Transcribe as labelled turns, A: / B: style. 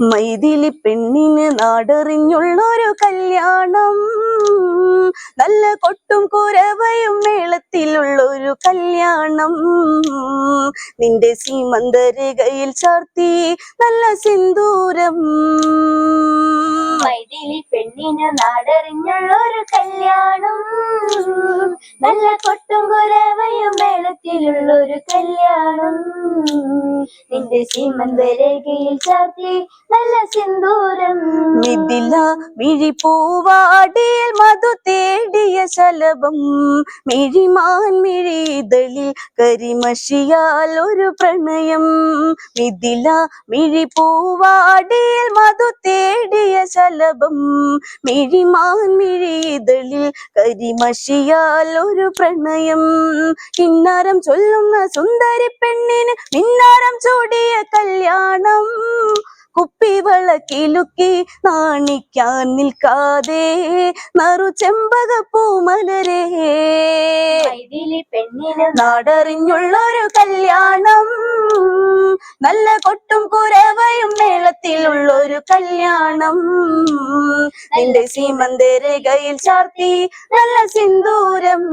A: മൈതിലി പെണ്ണിന് നാടറിഞ്ഞുള്ളൊരു കല്യാണം. നല്ല കൊട്ടും കുരവയും മേളത്തിലുള്ളൊരു കല്യാണം. നിന്റെ സീമന്തരകയിൽ ചാർത്തി നല്ല സിന്ദൂരം.
B: മൈതിലി പെണ്ണിന് നാടറിഞ്ഞുള്ളൊരു കല്യാണം നല്ല കൊട്ടും കുരവയും മേളത്തിലുള്ളൊരു കല്യാണം. നിന്റെ സീമന്തരേഖയിൽ ചാത്തി നല്ല സിന്ദൂരം.
A: മിഥില മിഴിപ്പൂവാടിയിൽ മധു തേടിയ ശലഭം. മിഴിമാൻ മിഴിതളിൽ കരിമഷിയാൽ ഒരു പ്രണയം. മിഥില മിഴിപ്പൂവാടിയിൽ മധു തേടിയ ശലഭം മിഴിമാൻ മിഴിതളിൽ കരിമഷിയാൽ ഒരു പ്രണയം. കിന്നാരം ചൊല്ലുന്ന സുന്ദരി പെണ്ണിന് മിന്നാരം ചൂടിയ കല്യാണം. കുപ്പി വളക്കിലുക്കി നാണിക്കാൻ നിൽക്കാതെ നറു ചെമ്പക പൂമലരേ
B: പെണ്ണിന്
A: നാടറിഞ്ഞുള്ളൊരു നല്ല കൊട്ടും കുരവയും മേളത്തിലുള്ളൊരു കല്യാണം. നിന്റെ സീമന്തരകയിൽ ചാർത്തി നല്ല സിന്ദൂരം.